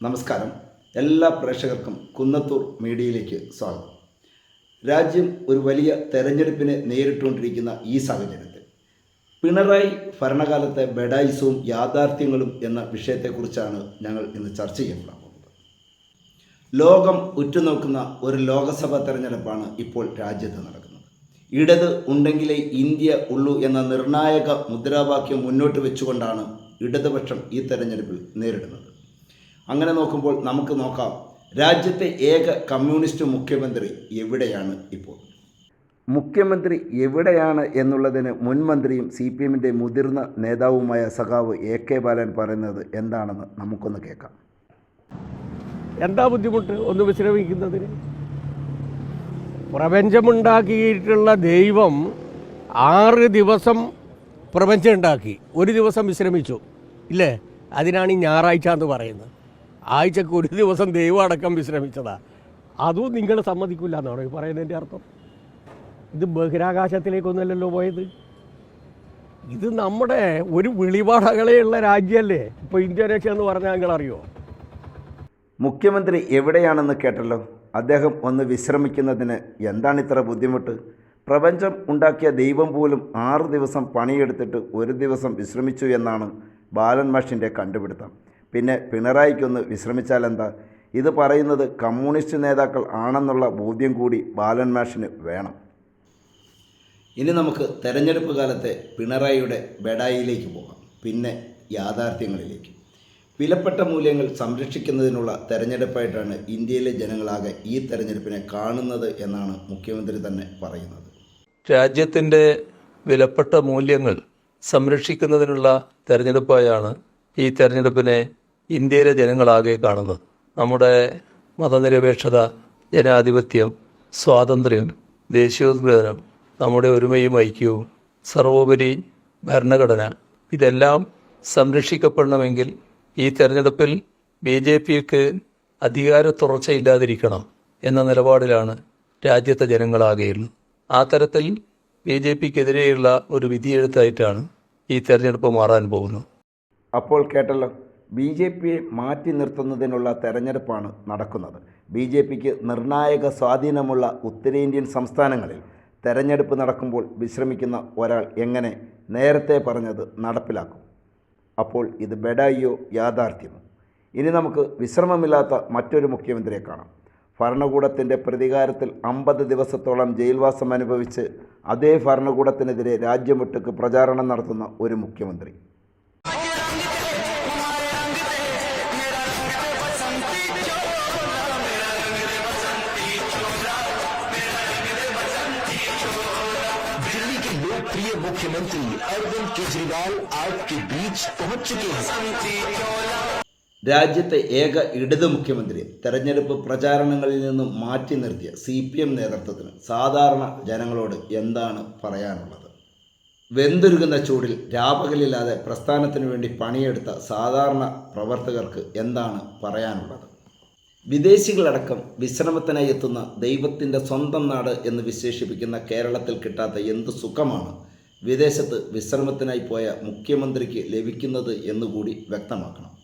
നമസ്കാരം. എല്ലാ പ്രേക്ഷകർക്കും കുന്നത്തൂർ മീഡിയയിലേക്ക് സ്വാഗതം. രാജ്യം ഒരു വലിയ തെരഞ്ഞെടുപ്പിനെ നേരിട്ടുകൊണ്ടിരിക്കുന്ന ഈ സാഹചര്യത്തിൽ പിണറായി ഭരണകാലത്തെ ബഡായിസവും യാഥാർത്ഥ്യങ്ങളും എന്ന വിഷയത്തെക്കുറിച്ചാണ് ഞങ്ങൾ ഇന്ന് ചർച്ച ചെയ്യാൻ പോകുന്നത് ലോകം ഉറ്റുനോക്കുന്ന ഒരു ലോകസഭാ തെരഞ്ഞെടുപ്പാണ് ഇപ്പോൾ രാജ്യത്ത് നടക്കുന്നത്. ഇടത് ഉണ്ടെങ്കിലേ ഇന്ത്യ ഉള്ളൂ എന്ന നിർണായക മുദ്രാവാക്യം മുന്നോട്ട് വെച്ചുകൊണ്ടാണ് ഇടതുപക്ഷം ഈ തെരഞ്ഞെടുപ്പിൽ നേരിടുന്നത്. അങ്ങനെ നോക്കുമ്പോൾ നമുക്ക് നോക്കാം. രാജ്യത്തെ ഏക കമ്മ്യൂണിസ്റ്റ് മുഖ്യമന്ത്രി എവിടെയാണ് ഇപ്പോൾ? മുഖ്യമന്ത്രി എവിടെയാണ് എന്നുള്ളതിന് മുൻമന്ത്രിയും സി പി എമ്മിന്റെ മുതിർന്ന നേതാവുമായ സഖാവ് എ കെ ബാലൻ പറയുന്നത് എന്താണെന്ന് നമുക്കൊന്ന് കേൾക്കാം. എന്താ ബുദ്ധിമുട്ട്? ഒന്ന് വിശ്രമിക്കുന്നതിന്. പ്രപഞ്ചമുണ്ടാക്കിയിട്ടുള്ള ദൈവം ആറ് ദിവസം പ്രപഞ്ചം ഉണ്ടാക്കി. ഒരു ദിവസം വിശ്രമിച്ചു. ഇല്ലേ? അതിനാണ് ഈ ഞായറാഴ്ച എന്ന് പറയുന്നത്. ആഴ്ചക്ക് ഒരു ദിവസം ദൈവം അടക്കം വിശ്രമിച്ചതാ. അതും നിങ്ങൾ സമ്മതിക്കില്ല എന്നാണോ ഈ പറയുന്നതിന്റെ അർത്ഥം? ഇത് ബഹിരാകാശത്തിലേക്കൊന്നുമല്ലല്ലോ പോയത്? ഇത് നമ്മുടെ ഒരു വിളിപാടകളെയുള്ള രാജ്യമല്ലേ? ഇപ്പോൾ ഇന്തോനേഷ്യ എന്ന് പറഞ്ഞാൽ നിങ്ങൾ അറിയോ മുഖ്യമന്ത്രി എവിടെയാണെന്ന് കേട്ടല്ലോ? അദ്ദേഹം ഒന്ന് വിശ്രമിക്കുന്നതിന് എന്താണ് ഇത്ര ബുദ്ധിമുട്ട്? പ്രപഞ്ചം ഉണ്ടാക്കിയ ദൈവം പോലും ആറ് ദിവസം പണിയെടുത്തിട്ട് ഒരു ദിവസം വിശ്രമിച്ചു എന്നാണ് ബാലൻ മാഷിന്റെ കണ്ടുപിടുത്തം. പിന്നെ പിണറായിക്കൊന്ന് വിശ്രമിച്ചാൽ എന്താ ഇത് പറയുന്നത് കമ്മ്യൂണിസ്റ്റ് നേതാക്കൾ ആണെന്നുള്ള ബോധ്യം കൂടി ബാലൻ മാഷിന് വേണം. ഇനി നമുക്ക് തെരഞ്ഞെടുപ്പ് കാലത്തെ പിണറായിയുടെ ബെഡായിലേക്ക് പോകാം. പിന്നെ യാഥാർത്ഥ്യങ്ങളിലേക്ക്. വിലപ്പെട്ട മൂല്യങ്ങൾ സംരക്ഷിക്കുന്നതിനുള്ള തെരഞ്ഞെടുപ്പായിട്ടാണ് ഇന്ത്യയിലെ ജനങ്ങളാകെ ഈ തെരഞ്ഞെടുപ്പിനെ കാണുന്നത് എന്നാണ് മുഖ്യമന്ത്രി തന്നെ പറയുന്നത്. രാജ്യത്തിന്റെ വിലപ്പെട്ട മൂല്യങ്ങൾ സംരക്ഷിക്കുന്നതിനുള്ള തെരഞ്ഞെടുപ്പായാണ് ഈ തെരഞ്ഞെടുപ്പിനെ ഇന്ത്യയിലെ ജനങ്ങളാകെ കാണുന്നത്. നമ്മുടെ മതനിരപേക്ഷത ജനാധിപത്യം സ്വാതന്ത്ര്യം ദേശീയോദ്ഗ്രഥനം നമ്മുടെ ഒരുമയും ഐക്യവും സർവോപരി ഭരണഘടന ഇതെല്ലാം സംരക്ഷിക്കപ്പെടണമെങ്കിൽ ഈ തെരഞ്ഞെടുപ്പിൽ ബി ജെ പിക്ക് അധികാര തുടർച്ചയില്ലാതിരിക്കണം എന്ന നിലപാടിലാണ് രാജ്യത്തെ ജനങ്ങളാകെയുള്ളത്. ആ തരത്തിൽ ബി ജെ പിക്കെതിരെയുള്ള ഒരു വിധിയെഴുത്തായിട്ടാണ് ഈ തെരഞ്ഞെടുപ്പ് മാറാൻ പോകുന്നത്. അപ്പോൾ കേട്ടല്ലോ. ബി ജെ പിയെ മാറ്റി നിർത്തുന്നതിനുള്ള തെരഞ്ഞെടുപ്പാണ് നടക്കുന്നത്. ബി ജെ പിക്ക് നിർണായക സ്വാധീനമുള്ള ഉത്തരേന്ത്യൻ സംസ്ഥാനങ്ങളിൽ തെരഞ്ഞെടുപ്പ് നടക്കുമ്പോൾ വിശ്രമിക്കുന്ന ഒരാൾ എങ്ങനെ നേരത്തെ പറഞ്ഞത് നടപ്പിലാക്കും. അപ്പോൾ ഇത് ബെഡായിയോ യാഥാർത്ഥ്യമോ? ഇനി നമുക്ക് വിശ്രമമില്ലാത്ത മറ്റൊരു മുഖ്യമന്ത്രിയെ കാണാം. ഭരണകൂടത്തിന്റെ പ്രതികാരത്തിൽ അമ്പത് ദിവസത്തോളം ജയിൽവാസം അനുഭവിച്ച് അതേ ഭരണകൂടത്തിനെതിരെ രാജ്യമൊട്ടുക്ക് പ്രചാരണം നടത്തുന്ന ഒരു മുഖ്യമന്ത്രി. के लोकप्रिय मुख्यमंत्री अरविंद केजरीवाल आपके बीच पहुंच चुके हैं രാജ്യത്തെ ഏക ഇടത് മുഖ്യമന്ത്രി തെരഞ്ഞെടുപ്പ് പ്രചാരണങ്ങളിൽ നിന്നും മാറ്റി നിർത്തിയ സി പി എം നേതൃത്വത്തിന് സാധാരണ ജനങ്ങളോട് എന്താണ് പറയാനുള്ളത് വെന്തുരുകുന്ന ചൂടിൽ രാപകലില്ലാതെ പ്രസ്ഥാനത്തിനു വേണ്ടി പണിയെടുത്ത സാധാരണ പ്രവർത്തകർക്ക് എന്താണ് പറയാനുള്ളത് വിദേശികളടക്കം വിശ്രമത്തിനായി എത്തുന്ന ദൈവത്തിൻ്റെ സ്വന്തം നാട് എന്ന് വിശേഷിപ്പിക്കുന്ന കേരളത്തിൽ കിട്ടാത്ത എന്ത് സുഖമാണ് വിദേശത്ത് വിശ്രമത്തിനായി പോയ മുഖ്യമന്ത്രിക്ക് ലഭിക്കുന്നത് എന്നുകൂടി വ്യക്തമാക്കണം.